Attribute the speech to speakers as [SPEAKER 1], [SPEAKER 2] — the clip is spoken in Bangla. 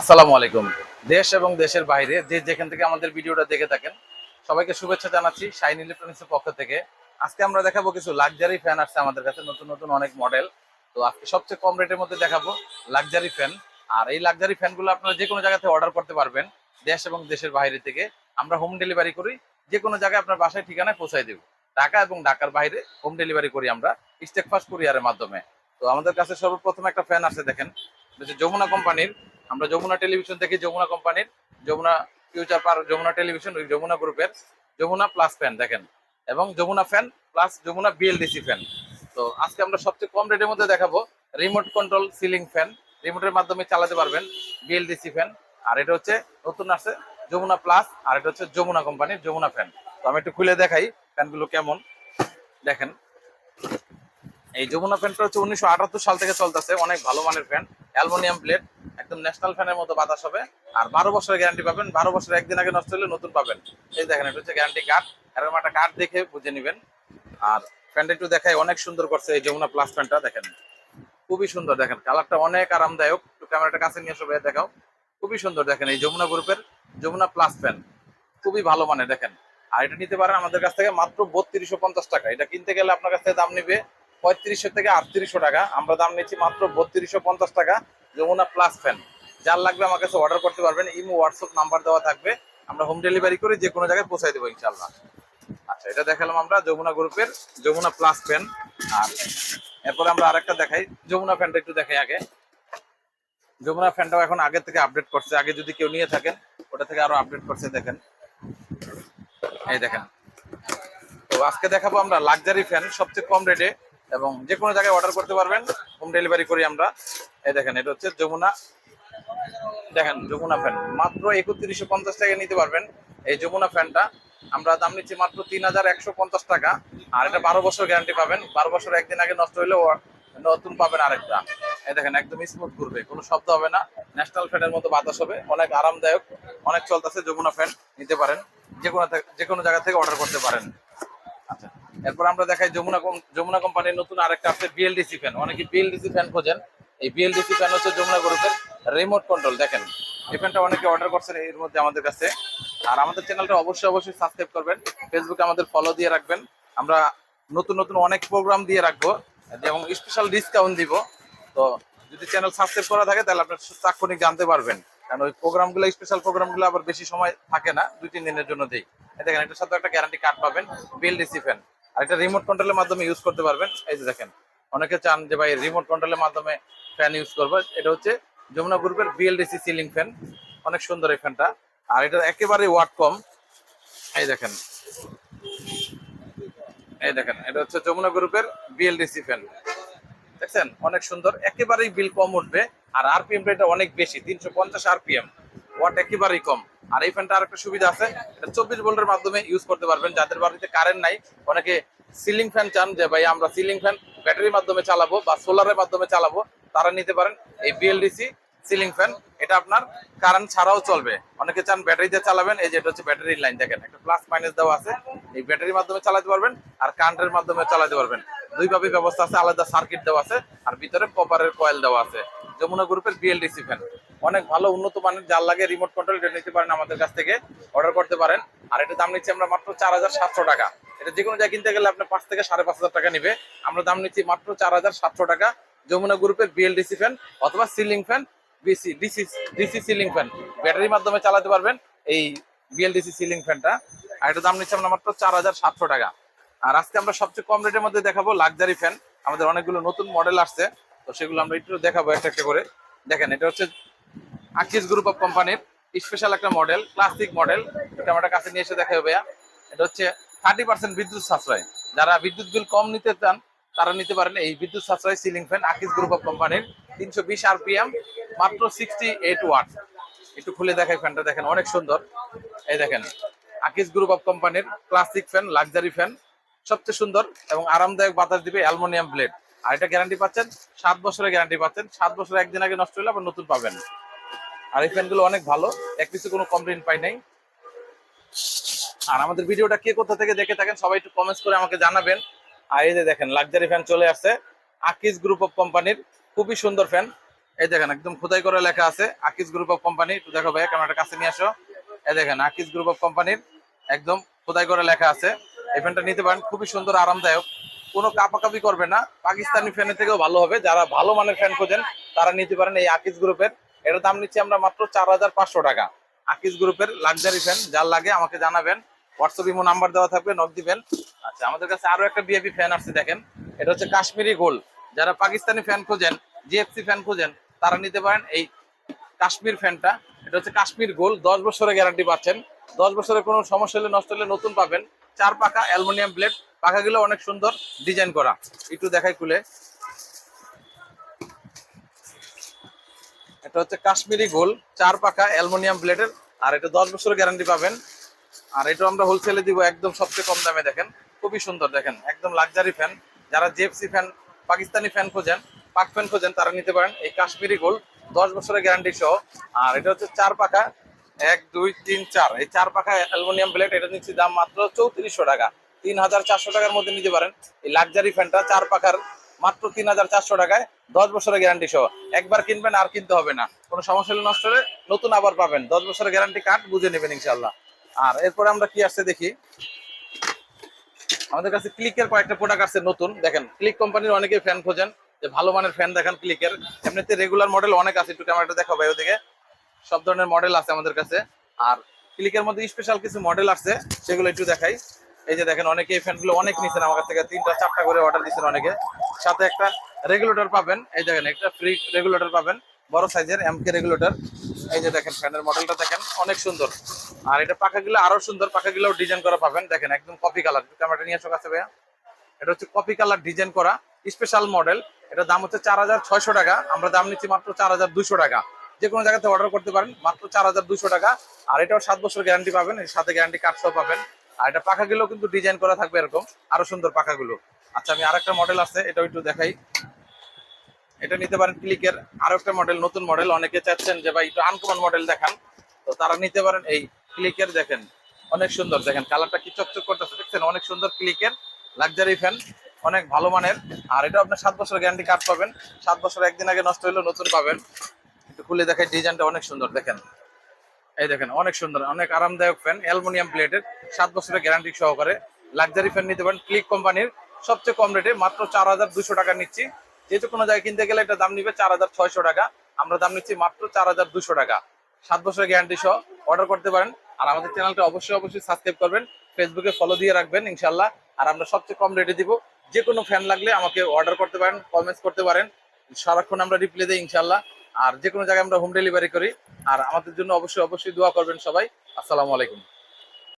[SPEAKER 1] আসসালামু আলাইকুম। দেশ এবং দেশের বাইরে যে যেখান থেকে আমাদের ভিডিওটা দেখে থাকেন, সবাইকে শুভেচ্ছা জানাচ্ছি শাইন ইলেকট্রনিক্সের পক্ষ থেকে। আজকে আমরা দেখাবো কিছু লাক্সারি ফ্যান আসছে আমাদের কাছে, নতুন নতুন অনেক মডেল। তো আজকে সবচেয়ে কম রেটের মধ্যে দেখাবো লাক্সারি ফ্যান। আর এই লাক্সারি ফ্যানগুলো আপনারা যে কোনো জায়গা থেকে অর্ডার করতে পারবেন, দেশ এবং দেশের বাইরে থেকে। আমরা হোম ডেলিভারি করি, যে কোনো জায়গায় আপনার বাসায় ঠিকানায় পৌঁছায় দেবো। ঢাকা এবং ঢাকার বাইরে হোম ডেলিভারি করি আমরা স্টেক ফাস্ট কুরিয়ারের মাধ্যমে। তো আমাদের কাছে সর্বপ্রথম একটা ফ্যান আছে দেখেন যমুনা কোম্পানির আমরা যমুনা টেলিভিশন থেকে যমুনা কোম্পানির, যমুনা ফিউচার পার, যমুনা টেলিভিশন, ওই যমুনা গ্রুপের, যমুনা প্লাস ফ্যান দেখেন। এবং Jamuna fan plus Jamuna BLDC fan. তো আজকে আমরা সবচেয়ে কম রেটের মধ্যে দেখাবো রিমোট কন্ট্রোল সিলিং ফ্যান রিমোটের মাধ্যমে চালাতে পারবেন বিএলডিসি ফ্যান আর এটা হচ্ছে নতুন আসছে যমুনা প্লাস, আর এটা হচ্ছে যমুনা কোম্পানির যমুনা ফ্যান তো আমি একটু খুলে দেখাই ফ্যানগুলো কেমন। দেখেন, এই যমুনা ফ্যানটা হচ্ছে উনিশশো আটাত্তর সাল থেকে চলতেছে, অনেক ভালো মানের ফ্যান অ্যালুমিনিয়াম প্লেট একদম ন্যাশনাল ফ্যানের মতো বাতাস হবে। আর বারো বছরের গ্যারান্টি পাবেন, বারো বছর একদিন আগে নষ্ট হলে নতুন পাবেন। এই দেখেন, এটা হচ্ছে গ্যারান্টি কার্ড এরকম একটা কার্ড দেখে বুঝে নেবেন। আর ফ্যানটা একটু দেখাই, অনেক সুন্দর করছে এই যমুনা প্লাস ফ্যানটা দেখেন। খুবই সুন্দর, দেখেন। কালারটা অনেক আরামদায়ক। একটু ক্যামেরাটা কাছে নিয়ে সবাই দেখাও। খুবই সুন্দর, দেখেন, এই যমুনা গ্রুপের যমুনা প্লাস ফ্যান খুবই ভালো মানে দেখেন। আর এটা নিতে পারেন আমাদের কাছ থেকে মাত্র বত্রিশশো পঞ্চাশ টাকা। এটা কিনতে গেলে আপনার কাছ থেকে দাম নিবে পঁয়ত্রিশশো থেকে আটত্রিশশো টাকা। আমরা দাম নিচ্ছি মাত্র বত্রিশশো পঞ্চাশ টাকা। যমুনা প্লাস ফ্যান যার লাগবে আমার কাছে অর্ডার করতে পারবেন ইমো হোয়াটসঅ্যাপ নাম্বার দেওয়া থাকবে। আমরা হোম ডেলিভারি করে যে কোনো জায়গায় পৌঁছাই দেবো ইনশাল্লাহ আচ্ছা এটা দেখালাম আমরা যমুনা গ্রুপের যমুনা প্লাস ফ্যান আর এরপরে আমরা আরেকটা দেখাই, যমুনা ফ্যানটা একটু দেখাই আগে। যমুনা ফ্যানটাও এখন আগে থেকে আপডেট করছে। আগে যদি কেউ নিয়ে থাকেন, ওটা থেকে আরও আপডেট করছে, দেখেন। এই দেখেন। তো আজকে দেখাবো আমরা লাক্সারি ফ্যান সবচেয়ে কম রেটে এবং যে কোনো জায়গায় অর্ডার করতে পারবেন। হোম ডেলিভারি করি আমরা। এই দেখেন, এটা হচ্ছে যমুনা। দেখেন, যমুনা ফ্যান মাত্র একত্রিশশো পঞ্চাশ টাকা নিতে পারবেন এই যমুনা ফ্যানটা আমরা দাম নিচ্ছি মাত্র তিন হাজার একশো পঞ্চাশ টাকা। আর এটা বারো বছর গ্যারান্টি পাবেন। বারো বছর একদিন আগে নষ্ট হলেও নতুন পাবেন আরেকটা। এই দেখেন, একদম স্মুথ ঘুরবে। কোনো শব্দ হবে না। ন্যাশনাল ফ্যানের মতো বাতাস হবে। অনেক আরামদায়ক। অনেক চলতেছে যমুনা ফ্যান নিতে পারেন। যে কোনো যে কোনো জায়গা থেকে অর্ডার করতে পারেন। এরপর আমরা দেখাই যমুনা যমুনা কোম্পানির নতুন আরেকটা আছে বিএলডিসি ফ্যান অনেকে বিএলডিসি ফ্যান খোঁজেন। এই বিএলডিসি ফ্যান হচ্ছে যমুনা গ্রুপের রিমোট কন্ট্রোল দেখেন। এই ফ্যানটা অনেকে অর্ডার করছেন এর মধ্যে আমাদের কাছে। আর আমাদের চ্যানেলটা অবশ্যই অবশ্যই সাবস্ক্রাইব করবেন। ফেসবুকে আমাদের ফলো দিয়ে রাখবেন। আমরা নতুন নতুন অনেক প্রোগ্রাম দিয়ে রাখব। এবং স্পেশাল ডিসকাউন্ট দিব। তো যদি চ্যানেল সাবস্ক্রাইব করা থাকে, তাহলে আপনার তাৎক্ষণিক জানতে পারবেন। কারণ ওই প্রোগ্রামগুলো স্পেশাল প্রোগ্রামগুলো আবার বেশি সময় থাকে না, দুই, তিন দিনের জন্য দেই। দেখেন, এটার সাথে একটা গ্যারান্টি কার্ড পাবেন বিএলডিসি ফ্যান আর এটা রিমোট কন্ট্রোলের মাধ্যমে ইউজ করতে পারবেন। এই যে দেখেন, অনেকে চান যে ভাই রিমোট কন্ট্রোলের মাধ্যমে ফ্যান ইউজ করব। এটা হচ্ছে যমুনা গ্রুপের বিএলডিসি সিলিং ফ্যান অনেক সুন্দর এই ফ্যানটা আর এটা একেবারে ওয়াট কম। এই দেখেন। এই দেখেন, এটা হচ্ছে যমুনা গ্রুপের বিএলডিসি ফ্যান দেখছেন? অনেক সুন্দর। একেবারেই বিল কম উঠবে। আর আরপিএম রেটটা অনেক বেশি, তিনশো পঞ্চাশ আরপিএম ওয়াট একেবারেই কম। আর এই ফ্যানটা আরেকটা সুবিধা আছে, এটা চব্বিশ ভোল্টের মাধ্যমে ইউজ করতে পারবেন। যাদের বাড়িতে কারেন্ট নাই, অনেকে সিলিং ফ্যান চান যে, ভাই, আমরা সিলিং ফ্যান ব্যাটারির মাধ্যমে চালাবো বা সোলারের মাধ্যমে চালাবো। তারা নিতে পারেন এই বিএলডিসি সিলিং ফ্যান এটা আপনার কারেন্ট ছাড়াও চলবে। অনেকে চান ব্যাটারি দিয়ে চালাবেন। এই যে, এটা হচ্ছে ব্যাটারির লাইন দেখেন, একটা প্লাস মাইনাস দেওয়া আছে। এই ব্যাটারির মাধ্যমে চালাতে পারবেন আর কারেন্টের মাধ্যমে চালাতে পারবেন। দুইভাবে ব্যবস্থা আছে, আলাদা সার্কিট দেওয়া আছে আর ভিতরে কপারের কয়েল দেওয়া আছে। যমুনা গ্রুপের বিএলডিসি ফ্যান অনেক ভালো উন্নত মানের যার লাগে রিমোট কন্ট্রোল এটা নিতে পারেন আমাদের কাছ থেকে। অর্ডার করতে পারেন। আর এটা দাম নিচ্ছি আমরা মাত্র চার হাজার সাতশো টাকা। এটা যে কোনো জায়গায় কিনতে গেলে আপনার পাঁচ থেকে সাড়ে পাঁচ হাজার টাকা নিবে। আমরা দাম নিচ্ছি মাত্র চার হাজার সাতশো টাকা। যমুনা গ্রুপের বিএলডিসি ফ্যান অথবা ceiling fan BC DC DC ceiling fan ব্যাটারির মাধ্যমে চালাতে পারবেন এই বিএলডিসি সিলিং ফ্যানটা আর এটা দাম নিচ্ছে আমরা মাত্র চার হাজার সাতশো টাকা। আর আজকে আমরা সবচেয়ে কম রেটের মধ্যে দেখাবো লাক্সারি ফ্যান আমাদের অনেকগুলো নতুন মডেল আসছে। তো সেগুলো আমরা একটু দেখাবো একটা একটা করে। দেখেন, এটা হচ্ছে আকিস গ্রুপ অফ কোম্পানির স্পেশাল একটা মডেল ক্লাসিক মডেল এটা আমার কাছে নিয়ে এসে দেখা ভাইয়া। এটা হচ্ছে থার্টি পার্সেন্ট বিদ্যুৎ সাশ্রয়। যারা বিদ্যুৎ বিল কম নিতে চান, তারা নিতে পারেন এই বিদ্যুৎ সাশ্রয় ceiling fan Akij group of কোম্পানির, তিনশো বিশ আরপিএম মাত্র সিক্সটি এইট ওয়াট একটু খুলে দেখাই ফ্যানটা দেখেন অনেক সুন্দর। এই দেখেন, আকিস গ্রুপ অফ কোম্পানির ক্লাসিক ফ্যান লাক্সারি ফ্যান সবচেয়ে সুন্দর এবং আরামদায়ক বাতাস দিবে অ্যালুমিনিয়াম ব্লেড। আর এটা গ্যারান্টি পাচ্ছেন, সাত বছরের গ্যারান্টি পাচ্ছেন, সাত বছর একদিন আগে নষ্ট হলে আবার নতুন পাবেন। আর এই ফ্যানগুলো অনেক ভালো। এক কিছু কোনো কমপ্লেন পাই নাই। আর আমাদের ভিডিওটা কে কোথা থেকে দেখে থাকেন সবাই একটু কমেন্টস করে আমাকে জানাবেন। আর এই যে দেখেন লাক্সারি ফ্যান চলে আসছে। আকিস গ্রুপ অফ কোম্পানির খুবই সুন্দর ফ্যান এই দেখেন, একদম খোদাই করে লেখা আছে আকিজ গ্রুপ অফ কোম্পানি একটু দেখো ভাই ক্যামেরাটা কাছে নিয়ে আসো। এই দেখেন আকিজ গ্রুপ অফ কোম্পানির একদম খোদাই করে লেখা আছে। এই ফ্যানটা নিতে পারেন, খুবই সুন্দর, আরামদায়ক। কোনো কাপাকাপি করবে না। পাকিস্তানি ফ্যানের থেকেও ভালো হবে। যারা ভালো মানের ফ্যান খোঁজেন, তারা নিতে পারেন এই আকিজ গ্রুপের এটার দাম নিচ্ছি আমরা মাত্র চার হাজার পাঁচশো টাকা। আকিজ গ্রুপের লাক্সারি ফ্যান যার লাগে আমাকে জানাবেন। হোয়াটসঅ্যাপ ইমো নাম্বার দেওয়া থাকবে নক দিবেন। আচ্ছা আমাদের কাছে আরও একটা বিএপি ফ্যান আসছে, দেখেন। এটা হচ্ছে কাশ্মীরি গোল। যারা পাকিস্তানি ফ্যান খোঁজেন জিএফসি ফ্যান খোঁজেন, তারা নিতে পারেন এই কাশ্মীর ফ্যানটা এটা হচ্ছে কাশ্মীর গোল, দশ বছরের গ্যারান্টি পাচ্ছেন। দশ বছরের কোনো সমস্যা হলে, নষ্ট হলে নতুন পাবেন। চার পাকা অ্যালুমিনিয়াম প্লেট পাখাগুলো অনেক সুন্দর ডিজাইন করা। একটু দেখাই খুলে। এটা হচ্ছে কাশ্মীরি গোল, চার পাকা অ্যালুমিনিয়াম প্লেটের আর এটা দশ বছরের গ্যারান্টি পাবেন। আর এটা আমরা হোলসেলে দিব একদম সবচেয়ে কম দামে, দেখেন, খুবই সুন্দর, দেখেন, একদম লাক্সারি ফ্যান যারা জেপসি ফ্যান পাকিস্তানি ফ্যান খোঁজেন, পাক ফ্যান খোঁজেন, তারা নিতে পারেন এই কাশ্মীরি গোল, দশ বছরের গ্যারান্টি সহ। আর এটা হচ্ছে চার পাকা এক, দুই, তিন, চার। এই চার পাকা অ্যালুমিনিয়াম প্লেট এটা নিচ্ছি দাম মাত্র চৌত্রিশশো টাকা। তিন হাজার চারশো টাকার মধ্যে নিতে পারেন। এই লাক্সারি ফ্যানটা চার পাকার মাত্র তিন হাজার চারশো টাকায় দশ বছরের গ্যারান্টি সহ। একবার কিনবেন, আর কিনতে হবে না। কোনো সমস্যা হলে নষ্ট হলে নতুন আবার পাবেন। দশ বছরের গ্যারান্টি কার্ড বুঝে নেবেন ইনশাল্লাহ আর এরপরে আমরা কি আসছে দেখি। আমাদের কাছে ক্লিকের কয়েকটা প্রোডাক্ট আছে নতুন। দেখেন ক্লিক কোম্পানির অনেকেই ফ্যান খোঁজেন। যে ভালো মানের ফ্যান দেখেন ক্লিকের এমনিতে রেগুলার মডেল অনেক আছে। একটু ক্যামেরাটা দেখাবো ওদিকে। সব ধরনের মডেল আছে আমাদের কাছে। আর ক্লিকের মধ্যে স্পেশাল কিছু মডেল আছে সেগুলো একটু দেখাই। এই যে দেখেন অনেকে এই ফ্যানগুলো অনেক নিছেন। আমার কাছ থেকে তিনটা, চারটা করে অর্ডার দিচ্ছেন অনেকে। সাথে একটা রেগুলেটর পাবেন। এই দেখেন, একটা ফ্রি রেগুলেটর পাবেন। বড় সাইজের এমকে রেগুলেটর এই যে দেখেন ফ্যানের মডেলটা দেখেন, অনেক সুন্দর। আর এটা পাখাগুলো আরও সুন্দর, পাখাগুলো ডিজাইন করা পাবেন। দেখেন, একদম কপি কালার ক্যামেরাটা নিয়ে আসো কাছে ভাইয়া। এটা হচ্ছে কপি কালার ডিজাইন করা স্পেশাল মডেল এটার দাম হচ্ছে চার হাজার ছয়শো টাকা। আমরা দাম নিচ্ছি মাত্র চার হাজার দুশো টাকা। যে কোনো জায়গাতে অর্ডার করতে পারেন, মাত্র চার হাজার দুশো টাকা। আর এটাও সাত বছর গ্যারান্টি পাবেন। এর সাথে গ্যারান্টি কার্ড সহ পাবেন। আর এটা পাখাগুলো কিন্তু ডিজাইন করা থাকবে এরকম। আরও সুন্দর পাখাগুলো। আচ্ছা আমি আরেকটা মডেল আছে, এটাও একটু দেখাই। এটা নিতে পারেন ক্লিকের আরও একটা মডেল নতুন মডেল অনেকে চাচ্ছেন যে, ভাই, একটু আনকমন মডেল দেখান। তো তারা নিতে পারেন এই ক্লিকের দেখেন, অনেক সুন্দর। দেখেন কালারটা কি চকচক করতেছে, দেখছেন? অনেক সুন্দর ক্লিকের লাক্সারি ফ্যান অনেক ভালো মানের। আর এটা আপনার সাত বছর গ্যারান্টি কার্ড পাবেন। সাত বছর একদিন আগে নষ্ট হলেও নতুন পাবেন। একটু খুলে দেখাই ডিজাইনটা অনেক সুন্দর, দেখেন। এই দেখেন, অনেক সুন্দর, অনেক আরামদায়ক ফ্যান অ্যালুমিনিয়াম প্লেটের সাত বছরের গ্যারান্টি সহকারে। লাক্সারি ফ্যান নিতে পারেন ক্লিক কোম্পানির। সবচেয়ে কম রেটে মাত্র চার হাজার দুশো টাকা নিচ্ছি। যেহেতু কোনো জায়গায় কিনতে গেলে এটা দাম নিবে চার হাজার ছয়শো টাকা। আমরা দাম নিচ্ছি মাত্র চার হাজার দুশো টাকা। সাত বছরের গ্যারান্টি সহ অর্ডার করতে পারেন। আর আমাদের চ্যানেলটা অবশ্যই অবশ্যই সাবস্ক্রাইব করবেন। ফেসবুকে ফলো দিয়ে রাখবেন ইনশাল্লাহ আর আমরা সবচেয়ে কম রেটে দিব। যে কোনো ফ্যান লাগলে আমাকে অর্ডার করতে পারেন কমেন্টস করতে পারেন। সারাক্ষণ আমরা রিপ্লাই দিই ইনশাল্লাহ আর যে কোনো জায়গায় আমরা হোম ডেলিভারি করি। আর আমাদের জন্য অবশ্যই অবশ্যই দোয়া করবেন সবাই। আসসালামু আলাইকুম।